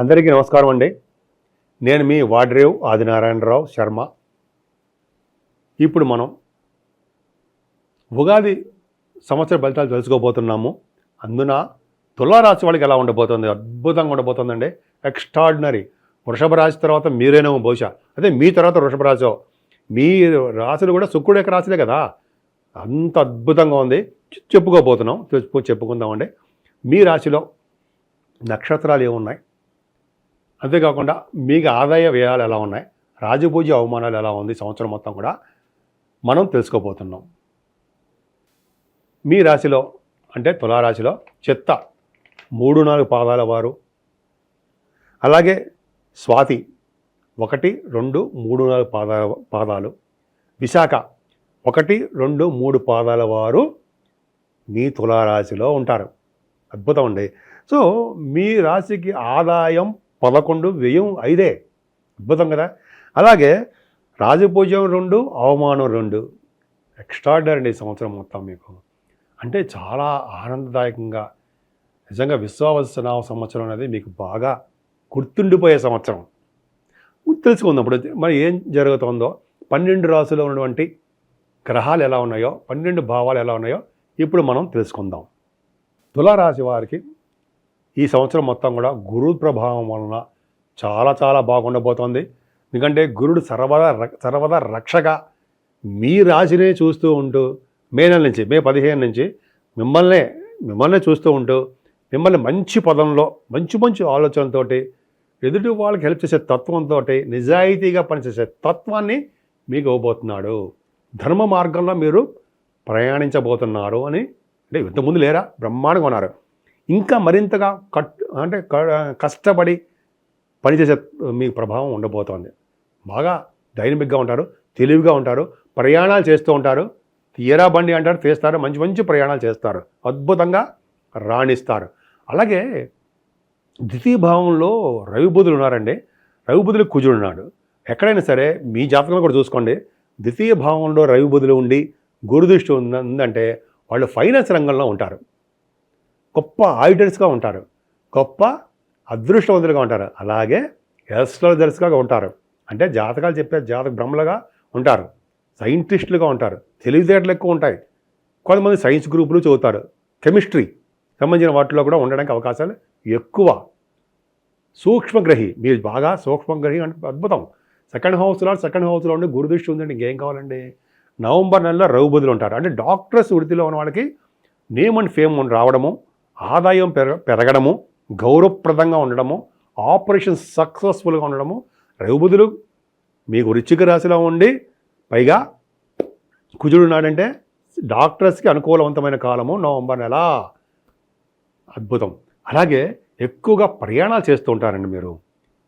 అందరికీ నమస్కారం అండి. నేను మీ వాడ్రేవ్ ఆదినారాయణరావు శర్మ. ఇప్పుడు మనం ఉగాది సంవత్సర ఫలితాలు తెలుసుకోబోతున్నాము. అందున తులారాశి వాళ్ళకి ఎలా ఉండబోతుంది? అద్భుతంగా ఉండబోతుందండి. ఎక్స్ట్రాడినరీ వృషభ రాశి తర్వాత మీరేనేమో బహుశా. అదే మీ తర్వాత వృషభ రాశో. మీ రాశులు కూడా శుక్రుడు యొక్క రాశిలే కదా. అంత అద్భుతంగా ఉంది. చెప్పుకోబోతున్నాం. చెప్పు చెప్పుకుందామండి. మీ రాశిలో నక్షత్రాలు ఏమున్నాయి? అంతేకాకుండా మీకు ఆదాయ వ్యయాలు ఎలా ఉన్నాయి? రాజపూజ అవమానాలు ఎలా ఉంది? సంవత్సరం మొత్తం కూడా మనం తెలుసుకోబోతున్నాం. మీ రాశిలో అంటే తులారాశిలో చెత్త మూడు నాలుగు పాదాల వారు. అలాగే స్వాతి ఒకటి రెండు మూడు నాలుగు పాదాల పాదాలు. విశాఖ ఒకటి రెండు మూడు పాదాల వారు మీ తులారాశిలో ఉంటారు. అద్భుతం అండి. సో మీ రాశికి ఆదాయం పదకొండు వ్యయం ఐదే. అద్భుతం కదా? అలాగే రాజపూజ్యం రెండు అవమానం రెండు. ఎక్స్ట్రాడినరీ సంవత్సరం మొత్తం మీకు. అంటే చాలా ఆనందదాయకంగా నిజంగా విశ్వావసనామ సంవత్సరం అనేది మీకు బాగా గుర్తుండిపోయే సంవత్సరం. తెలుసుకుందాం ఇప్పుడు. మరి ఏం జరుగుతుందో? పన్నెండు రాసులో ఉన్నటువంటి గ్రహాలు ఎలా ఉన్నాయో పన్నెండు భావాలు ఎలా ఉన్నాయో ఇప్పుడు మనం తెలుసుకుందాం. తులారాశి వారికి ఈ సంవత్సరం మొత్తం కూడా గురు ప్రభావం వలన చాలా చాలా బాగుండబోతోంది. ఎందుకంటే గురుడు సర్వదా ర- సర్వదా రక్షగా మీ రాశినే చూస్తూ ఉంటూ మే నెల నుంచి మే పదిహేను నుంచి మిమ్మల్నే మిమ్మల్నే చూస్తూ ఉంటూ మిమ్మల్ని మంచి పదంలో మంచి మంచి ఆలోచనతోటి ఎదుటి వాళ్ళకి హెల్ప్ చేసే తత్వంతో నిజాయితీగా పనిచేసే తత్వాన్ని మీకు ఇవ్వబోతున్నాడు. ధర్మ మార్గంలో మీరు ప్రయాణించబోతున్నారు అని అంటే ఇంతకుముందు లేరా? బ్రహ్మాండంగా ఉన్నారు. ఇంకా మరింతగా కట్ అంటే క- కష్టపడి పనిచేసే మీ ప్రభావం ఉండబోతోంది. బాగా డైనమిక్గా ఉంటారు తెలివిగా ఉంటారు ప్రయాణాలు చేస్తూ ఉంటారు. తీయరా బండి అంటారు చేస్తారు మంచి మంచి ప్రయాణాలు చేస్తారు. అద్భుతంగా రాణిస్తారు. అలాగే ద్వితీయ భావంలో రవిబుధులు ఉన్నారండి. రవిబుధులు కుజుడు ఉన్నాడు. ఎక్కడైనా సరే మీ జాతకంలో కూడా చూసుకోండి. ద్వితీయ భావంలో రవిబుధులు ఉండి గురుదృష్టి ఉందంటే వాళ్ళు ఫైనాన్స్ రంగంలో ఉంటారు. గొప్ప ఆడిటర్స్గా ఉంటారు. గొప్ప అదృష్టవంతులుగా ఉంటారు. అలాగే ఎస్ట్రాలజర్స్గా ఉంటారు. అంటే జాతకాలు చెప్పే జాతక బ్రహ్మలుగా ఉంటారు. సైంటిస్టులుగా ఉంటారు. తెలివితేటలు ఎక్కువ ఉంటాయి. కొంతమంది సైన్స్ గ్రూపులు చదువుతారు. కెమిస్ట్రీ సంబంధించిన వాటిలో కూడా ఉండడానికి అవకాశాలు ఎక్కువ. సూక్ష్మగ్రహి మీరు బాగా సూక్ష్మగ్రహి అంటే అద్భుతం. సెకండ్ హౌస్లో సెకండ్ హౌస్లో ఉండి గురుదృష్టి ఉందండి. ఇంకేం కావాలండి? నవంబర్ నెలలో రఘుబుధులు ఉంటారు. అంటే డాక్టర్స్ వృత్తిలో ఉన్న వాళ్ళకి నేమ్ అండ్ ఫేమ్ రావడము ఆదాయం పెర పెరగడము గౌరవప్రదంగా ఉండడము ఆపరేషన్ సక్సెస్ఫుల్గా ఉండడము రఘుబుధులు మీకు రుచిక రాశిలో ఉండి పైగా కుజుడు నాడంటే డాక్టర్స్కి అనుకూలవంతమైన కాలము నవంబర్ నెల. అద్భుతం. అలాగే ఎక్కువగా ప్రయాణాలు చేస్తూ ఉంటారండి మీరు.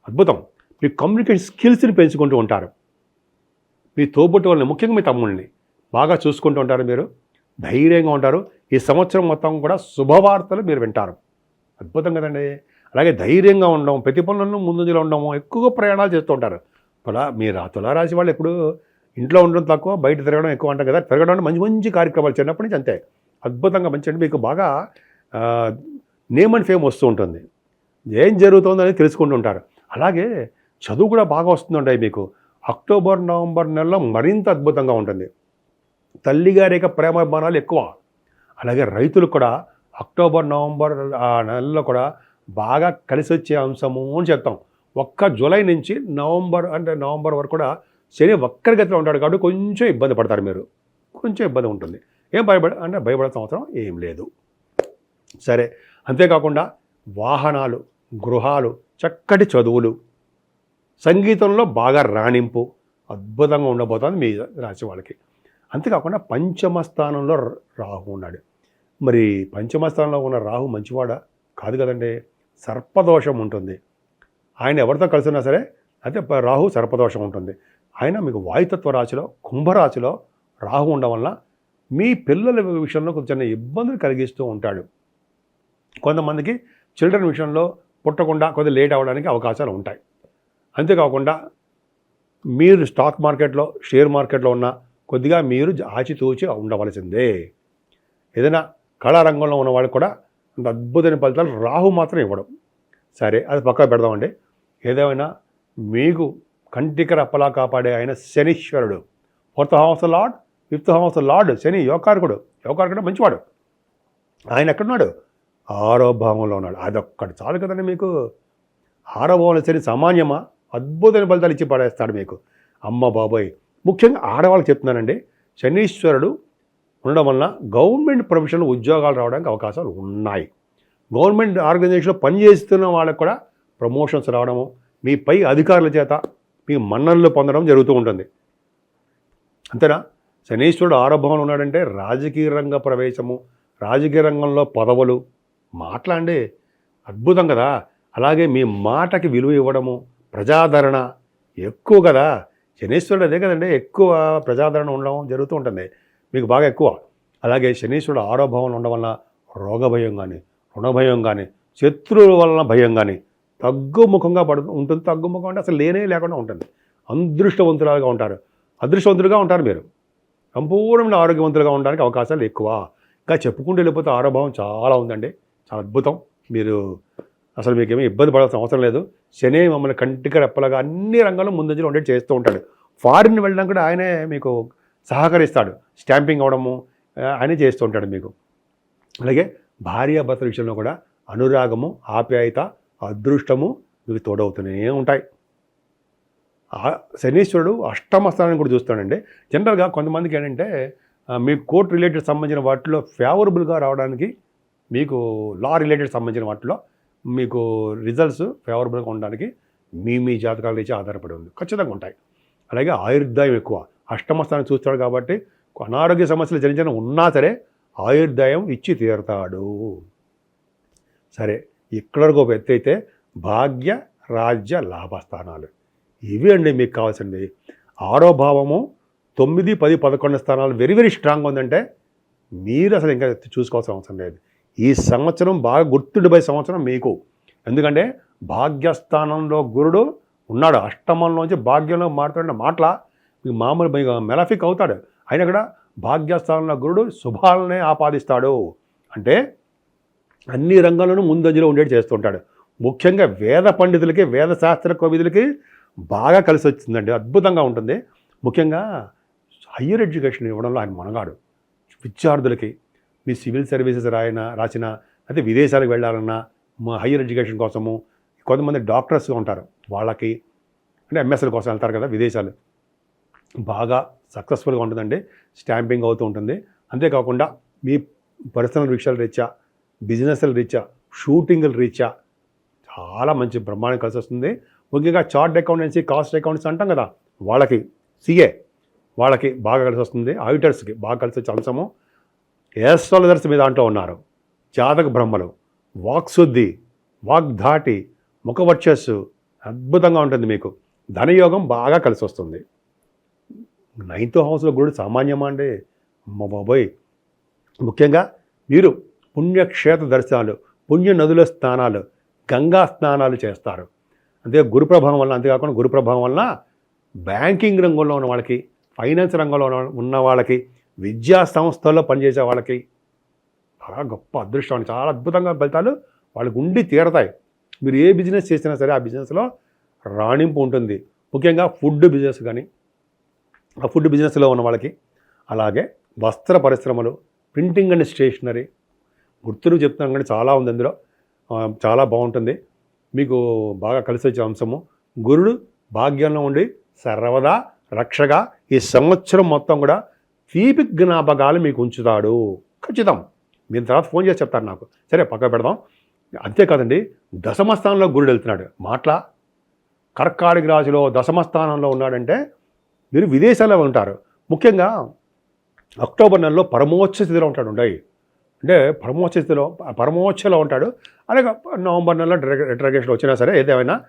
అద్భుతం. మీ కమ్యూనికేషన్ స్కిల్స్ని పెంచుకుంటూ ఉంటారు. మీ తోబుట్టు వాళ్ళని ముఖ్యంగా మీ తమ్ముళ్ళని బాగా చూసుకుంటూ ఉంటారు మీరు. ధైర్యంగా ఉంటారు. ఈ సంవత్సరం మొత్తం కూడా శుభవార్తలు మీరు వింటారు. అద్భుతం కదండి. అలాగే ధైర్యంగా ఉండడం ప్రతి పనులను ముందులో ఉండడం ఎక్కువగా ప్రయాణాలు చేస్తూ ఉంటారు. తులా మీ రా తులారాశి వాళ్ళు ఎప్పుడు ఇంట్లో ఉండడం తక్కువ బయట తిరగడం ఎక్కువ అంటారు కదా. తిరగడం మంచి మంచి కార్యక్రమాలు చిన్నప్పటి నుంచి అంతే. అద్భుతంగా మంచి మీకు బాగా నేమ్ అండ్ ఫేమ్ వస్తూ ఉంటుంది. ఏం జరుగుతుందని తెలుసుకుంటూ ఉంటారు. అలాగే చదువు కూడా బాగా వస్తుందండి మీకు. అక్టోబర్ నవంబర్ నెలలో మరింత అద్భుతంగా ఉంటుంది. తల్లిగారి యొక్క ప్రేమాభిమానాలు ఎక్కువ. అలాగే రైతులు కూడా అక్టోబర్ నవంబర్ ఆ నెలలో కూడా బాగా కలిసి వచ్చే అంశము అని చెప్తాం. ఒక్క జూలై నుంచి నవంబర్ అంటే నవంబర్ వరకు కూడా శని వక్రగతిలో ఉంటాడు కాబట్టి కొంచెం ఇబ్బంది పడతారు మీరు. కొంచెం ఇబ్బంది ఉంటుంది. ఏం భయపడ అంటే భయపడాల్సిన అవసరం ఏం లేదు. సరే అంతేకాకుండా వాహనాలు గృహాలు చక్కటి చదువులు సంగీతంలో బాగా రాణింపు అద్భుతంగా ఉండబోతుంది మీ రాశి వాళ్ళకి. అంతేకాకుండా పంచమ స్థానంలో రాహు ఉన్నాడు. మరి పంచమ స్థానంలో ఉన్న రాహు మంచివాడా? కాదు కదండి. సర్పదోషం ఉంటుంది. ఆయన ఎవరితో కలిసి ఉన్నా సరే అయితే రాహు సర్పదోషం ఉంటుంది. ఆయన మీకు వాయుతత్వ రాశిలో కుంభరాశిలో రాహు ఉండడం వల్ల మీ పిల్లల విషయంలో కొంచెం చిన్న ఇబ్బందులు కలిగిస్తూ ఉంటాడు. కొంతమందికి చిల్డ్రన్ విషయంలో పుట్టకుండా కొద్దిగా లేట్ అవ్వడానికి అవకాశాలు ఉంటాయి. అంతేకాకుండా మీరు స్టాక్ మార్కెట్లో షేర్ మార్కెట్లో ఉన్న కొద్దిగా మీరు ఆచితూచి ఉండవలసిందే. ఏదైనా కళారంగంలో ఉన్నవాడు కూడా అంత అద్భుతమైన ఫలితాలు రాహు మాత్రం ఇవ్వడం. సరే అది పక్కన పెడదామండి. ఏదేమైనా మీకు కంటికర అప్పలా కాపాడే ఆయన శనీశ్వరుడు. Fourth house lord fifth house lord Shani యోకారకుడు. యోకారకుడు మంచివాడు. ఆయన ఎక్కడున్నాడు? ఆరో భావంలో ఉన్నాడు. అదొక్కటి చాలు కదండి మీకు. ఆరో భావంలో శని సామాన్యమా? అద్భుతమైన ఫలితాలు ఇచ్చి పడేస్తాడు మీకు. అమ్మ బాబోయ్ ముఖ్యంగా ఆడవాళ్ళకి చెప్తున్నానండి శనీశ్వరుడు ఉండడం వలన గవర్నమెంట్ ప్రొఫెషనల్ ఉద్యోగాలు రావడానికి అవకాశాలు ఉన్నాయి. గవర్నమెంట్ ఆర్గనైజేషన్లో పనిచేస్తున్న వాళ్ళకు కూడా ప్రమోషన్స్ రావడము మీ పై అధికారుల చేత మీ మన్ననలు పొందడం జరుగుతూ ఉంటుంది. అంతేనా? శనీశ్వరుడు ఆరంభంలో ఉన్నాడంటే రాజకీయ రంగ ప్రవేశము రాజకీయ రంగంలో పదవులు మాట్లాడే అద్భుతం కదా? అలాగే మీ మాటకి విలువ ఇవ్వడము ప్రజాదరణ ఎక్కువ కదా? శనీశ్వరుడు అదే కదండి ఎక్కువ ప్రజాదరణ ఉండడం జరుగుతూ ఉంటుంది. మీకు బాగా ఎక్కువ. అలాగే శనీశ్వరుడు ఆరో భావంలో ఉండడం వల్ల రోగ భయం కానీ రుణ భయం కానీ శత్రువుల వలన భయం కానీ తగ్గుముఖంగా పడు ఉంటుంది తగ్గుముఖం అంటే అసలు లేనే లేకుండా ఉంటుంది. అదృష్టవంతులుగా ఉంటారు. అదృష్టవంతులుగా ఉంటారు మీరు. సంపూర్ణమైన ఆరోగ్యవంతులుగా ఉండడానికి అవకాశాలు ఎక్కువ. ఇంకా చెప్పుకుంటూ వెళ్ళిపోతే ఆరోభావం చాలా ఉందండి. చాలా అద్భుతం. మీరు అసలు మీకేమీ ఇబ్బంది పడాల్సిన అవసరం లేదు. శని మమ్మల్ని కంటికి రెప్పలాగా అన్ని రంగాల్లో ముందంజలో ఉండేది చేస్తూ ఉంటాడు. ఫారిన్ వెళ్ళడం కూడా ఆయనే మీకు సహకరిస్తాడు. స్టాంపింగ్ అవడము ఆయనే చేస్తూ ఉంటాడు మీకు. అలాగే భార్యాభర్తల విషయంలో కూడా అనురాగము ఆప్యాయత అదృష్టము మీకు తోడవుతూనే ఉంటాయి. శనీశ్వరుడు అష్టమ స్థానాన్ని కూడా చూస్తాడండి. జనరల్గా కొంతమందికి ఏంటంటే మీ కోర్ట్ రిలేటెడ్ సంబంధించిన వాటిలో ఫేవరబుల్గా రావడానికి మీకు లా రిలేటెడ్ సంబంధించిన వాటిలో మీకు రిజల్ట్స్ ఫేవరబుల్గా ఉండడానికి మీ మీ జాతకాల నుంచి ఆధారపడి ఉంది. ఖచ్చితంగా ఉంటాయి. అలాగే ఆయుర్దాయం ఎక్కువ. అష్టమ స్థానం చూస్తాడు కాబట్టి అనారోగ్య సమస్యలు చిన్న ఉన్నా సరే ఆయుర్దాయం ఇచ్చి తీరుతాడు. సరే ఇక్కడ వరకు ఒక అయితే భాగ్య రాజ్య లాభస్థానాలు ఇవి అండి మీకు కావాల్సింది. ఆరో భావము తొమ్మిది పది పదకొండు స్థానాలు వెరీ వెరీ స్ట్రాంగ్ ఉందంటే మీరు అసలు ఇంకా చూసుకోవాల్సిన అవసరం లేదు. ఈ సంవత్సరం బాగా గుర్తుండిపోయే సంవత్సరం మీకు. ఎందుకంటే భాగ్యస్థానంలో గురుడు ఉన్నాడు. అష్టమంలోంచి భాగ్యంలో మారుతున్న మాటల మీకు మామూలు మెలఫిక్ అవుతాడు. అయినా కూడా భాగ్యస్థానంలో గురుడు శుభాలనే ఆపాదిస్తాడు. అంటే అన్ని రంగాల్లోనూ ముందంజలో ఉండేటి చేస్తుంటాడు. ముఖ్యంగా వేద పండితులకి వేద శాస్త్ర కవిదులకి బాగా కలిసి వచ్చిందండి. అద్భుతంగా ఉంటుంది. ముఖ్యంగా హయ్యర్ ఎడ్యుకేషన్ ఇవ్వడంలో ఆయన మనగాడు. విద్యార్థులకి మీ సివిల్ సర్వీసెస్ రాయన రాసిన అయితే విదేశాలకు వెళ్ళాలన్నా మా హయ్యర్ ఎడ్యుకేషన్ కోసము కొంతమంది డాక్టర్స్ ఉంటారు. వాళ్ళకి అంటే ఎంఎస్ఎల్ కోసం వెళ్తారు కదా విదేశాలు. బాగా సక్సెస్ఫుల్గా ఉంటుందండి. స్టాంపింగ్ అవుతూ ఉంటుంది. అంతేకాకుండా మీ పర్సనల్ విషయాల రీత్యా బిజినెస్ల రీత్యా షూటింగ్ల రీత్యా చాలా మంచి బ్రహ్మాండం కలిసి వస్తుంది. ముఖ్యంగా చార్ట్ అకౌంటెన్సీ కాస్ట్ అకౌంట్స్ అంటాం కదా వాళ్ళకి సిఏ వాళ్ళకి బాగా కలిసి వస్తుంది. ఆడిటర్స్కి బాగా కలిసి వచ్చే అంశము. ఏస్ట్రాలజర్స్ మీ దాంట్లో ఉన్నారు. జాతక బ్రహ్మలు వాక్శుద్ధి వాగ్ధాటి ముఖవర్చస్సు అద్భుతంగా ఉంటుంది మీకు. ధనయోగం బాగా కలిసి వస్తుంది నైన్త్ హౌస్లో గురుడు సామాన్యమా అండి? మా బాబోయ్! ముఖ్యంగా మీరు పుణ్యక్షేత్ర దర్శనాలు పుణ్య నదుల స్నానాలు గంగా స్నానాలు చేస్తారు. అంతే గురు ప్రభావం వల్ల అంతేకాకుండా గురు ప్రభావం వలన బ్యాంకింగ్ రంగంలో ఉన్న వాళ్ళకి ఫైనాన్స్ రంగంలో ఉన్న- ఉన్న వాళ్ళకి విద్యా సంస్థల్లో పనిచేసే వాళ్ళకి చాలా గొప్ప అదృష్టం అండి. చాలా అద్భుతంగా ఫలితాలు వాళ్ళకు ఉండి తీరతాయి. మీరు ఏ బిజినెస్ చేసినా సరే ఆ బిజినెస్లో రాణింపు ఉంటుంది. ముఖ్యంగా ఫుడ్ బిజినెస్ కానీ ఆ ఫుడ్ బిజినెస్లో ఉన్న వాళ్ళకి అలాగే వస్త్ర పరిశ్రమలు ప్రింటింగ్ అండ్ స్టేషనరీ గుర్తులు చెప్తున్నాను కానీ చాలా ఉంది అందులో. చాలా బాగుంటుంది. మీకు బాగా కలిసి వచ్చే అంశము గురుడు భాగ్యంలో ఉండి సర్వదా రక్షగా ఈ సంవత్సరం మొత్తం కూడా తీపి జ్ఞాపకాలు మీకు ఉంచుతాడు. ఖచ్చితం. మీరు తర్వాత ఫోన్ చేసి చెప్తారు నాకు. సరే పక్క పెడదాం. అంతేకాదండి దశమ స్థానంలో గురుడు వెళ్తున్నాడు. మాట్లా? కర్కాడిక రాశిలో దశమ స్థానంలో ఉన్నాడంటే మీరు విదేశాల్లో ఉంటారు. ముఖ్యంగా అక్టోబర్ నెలలో పరమోచ్చ స్థితిలో ఉంటాడు ఉండయి అంటే పరమోచ్చ స్థితిలో పరమోచ్చలో ఉంటాడు. అలాగే నవంబర్ నెలలో రిట్రగేషన్ వచ్చినా సరే ఏదేమైనా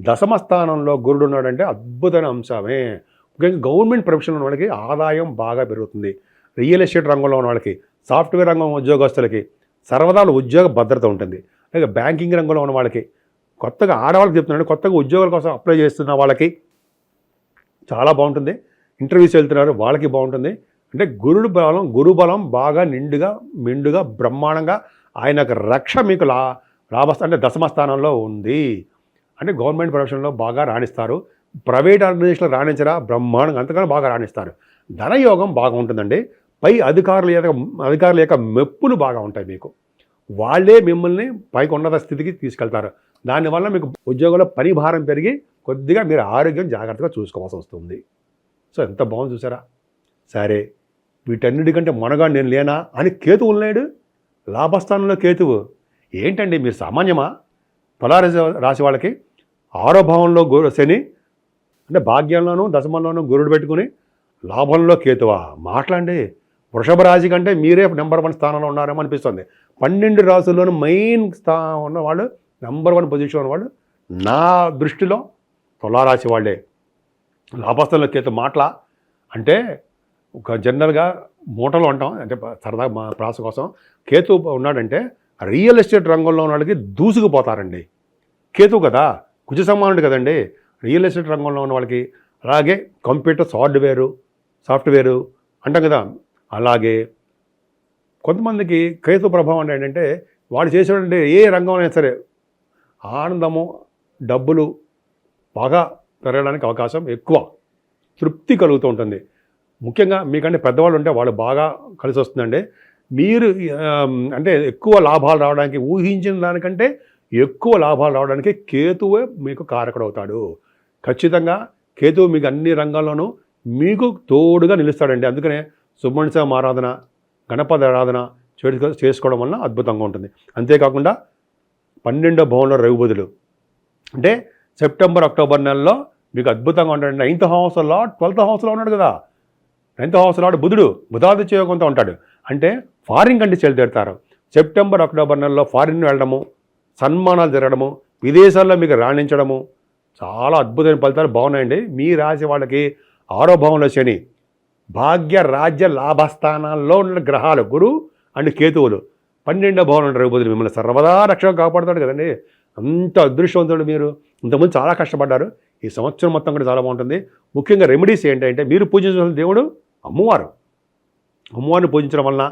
దశమ స్థానంలో గురుడు ఉన్నాడంటే అద్భుతమైన అంశమే. గవర్నమెంట్ ప్రొఫెషన్ ఉన్న వాళ్ళకి ఆదాయం బాగా పెరుగుతుంది. రియల్ ఎస్టేట్ రంగంలో ఉన్న వాళ్ళకి సాఫ్ట్వేర్ రంగం ఉద్యోగస్తులకి సర్వదాలు ఉద్యోగ భద్రత ఉంటుంది. అలాగే బ్యాంకింగ్ రంగంలో ఉన్న వాళ్ళకి కొత్తగా ఆడవాళ్ళకి చెప్తున్నాడు కొత్తగా ఉద్యోగాల కోసం అప్లై చేస్తున్న వాళ్ళకి చాలా బాగుంటుంది. ఇంటర్వ్యూస్ వెళ్తున్నారు వాళ్ళకి బాగుంటుంది. అంటే గురుడు బలం గురు బలం బాగా నిండుగా మిండుగా బ్రహ్మాండంగా ఆయన యొక్క రక్ష మీకు లా లాభస్థ అంటే దశమ స్థానంలో ఉంది. అంటే గవర్నమెంట్ ప్రొఫెషన్లో బాగా రాణిస్తారు. ప్రైవేట్ ఆర్గనైజేషన్లో రాణించరా బ్రహ్మాండంగా అంతకన్నా బాగా రాణిస్తారు. ధనయోగం బాగా ఉంటుందండి పై అధికారుల యొక్క అధికారుల యొక్క మెప్పులు బాగా ఉంటాయి మీకు. వాళ్ళే మిమ్మల్ని పైకి ఉన్నత స్థితికి తీసుకెళ్తారు. దానివల్ల మీకు ఉద్యోగంలో పని భారం పెరిగి కొద్దిగా మీరు ఆరోగ్యం జాగ్రత్తగా చూసుకోవాల్సి వస్తుంది. సో ఎంత బాగుంది చూసారా? సరే వీటన్నిటికంటే మనగా నేను లేనా అని కేతువు ఉన్నాడు లాభస్థానంలో కేతువు. ఏంటండి మీరు సామాన్యమా? తులారాశి రాశి వాళ్ళకి ఆరో భావంలో శని అంటే భాగ్యంలోనూ దశమంలోనూ గురుడు పెట్టుకుని లాభంలో కేతువా మాట్లాడండి. వృషభ రాశి కంటే మీరే నెంబర్ వన్ స్థానంలో ఉన్నారేమో అనిపిస్తుంది. పన్నెండు రాసుల్లోనూ మెయిన్ స్థానం ఉన్న వాళ్ళు నెంబర్ వన్ పొజిషన్ ఉన్న వాళ్ళు నా దృష్టిలో తులారాశి వాళ్ళే. లాభస్థంలో కేతు మాటల అంటే ఒక జనరల్గా మూటలు అంటాం అంటే సరదా మా ప్రాస కోసం. కేతు ఉన్నాడంటే రియల్ ఎస్టేట్ రంగంలో ఉన్న వాళ్ళకి దూసుకుపోతారండి. కేతు కదా కుజ సమానుడు కదండి. రియల్ ఎస్టేట్ రంగంలో ఉన్న వాళ్ళకి అలాగే కంప్యూటర్ హార్డ్వేరు సాఫ్ట్వేరు అంటాం కదా. అలాగే కొంతమందికి కేతు ప్రభావం ఏంటంటే వాళ్ళు చేసేటువంటి ఏ రంగం అయినా సరే ఆనందము డబ్బులు బాగా పెరగడానికి అవకాశం ఎక్కువ. తృప్తి కలుగుతూ ఉంటుంది. ముఖ్యంగా మీకంటే పెద్దవాళ్ళు ఉంటే వాళ్ళు బాగా కలిసి వస్తుందండి. మీరు అంటే ఎక్కువ లాభాలు రావడానికి ఊహించిన దానికంటే ఎక్కువ లాభాలు రావడానికి కేతువే మీకు కారకుడు అవుతాడు. ఖచ్చితంగా కేతువు మీకు అన్ని రంగాల్లోనూ మీకు తోడుగా నిలుస్తాడండి. అందుకనే సుబ్రహ్మణ్య ఆరాధన గణపతి ఆరాధన చేసుకో- చేసుకోవడం వలన అద్భుతంగా ఉంటుంది. అంతేకాకుండా పన్నెండో భవనంలో రవిబుధులు అంటే సెప్టెంబర్ అక్టోబర్ నెలలో మీకు అద్భుతంగా ఉంటాడు. నైన్త్ హౌస్లో ట్వెల్త్ హౌస్లో ఉన్నాడు కదా. నైన్త్ హౌస్లో లాడ్ బుధుడు బుధాదిత్య యోగంతో ఉంటాడు. అంటే ఫారిన్ కంట్రీస్ వెళ్తారు సెప్టెంబర్ అక్టోబర్ నెలలో ఫారిన్ వెళ్ళడము సన్మానాలు జరగడము విదేశాల్లో మీకు రాణించడము చాలా అద్భుతమైన ఫలితాలు బాగున్నాయండి. మీ రాశి వాళ్ళకి ఆరో భావంలో శని భాగ్య రాజ్య లాభస్థానాల్లో ఉన్న గ్రహాలు గురు అండ్ కేతువులు. పన్నెండో భవనం ఉంటారు బుధుడు మిమ్మల్ని సర్వదా రక్షణ కాపాడుతాడు కదండి. అంత అదృష్టవంతుడు మీరు. ఇంతకుముందు చాలా కష్టపడ్డారు. ఈ సంవత్సరం మొత్తం కూడా చాలా బాగుంటుంది. ముఖ్యంగా రెమెడీస్ ఏంటంటే మీరు పూజించిన దేవుడు అమ్మవారు. అమ్మవారిని పూజించడం వలన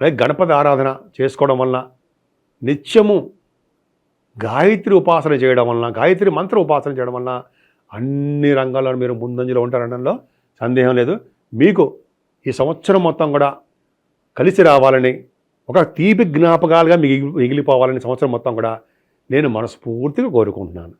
అలాగే గణపతి ఆరాధన చేసుకోవడం వలన నిత్యము గాయత్రి ఉపాసన చేయడం వలన గాయత్రి మంత్ర ఉపాసన చేయడం వలన అన్ని రంగాల్లో మీరు ముందంజలో ఉంటారనడంలో సందేహం లేదు. మీకు ఈ సంవత్సరం మొత్తం కూడా కలిసి రావాలని ఒక తీపి జ్ఞాపకాలుగా మిగిలి మిగిలిపోవాలని సంవత్సరం మొత్తం కూడా నేను మనస్ఫూర్తిగా కోరుకుంటున్నాను.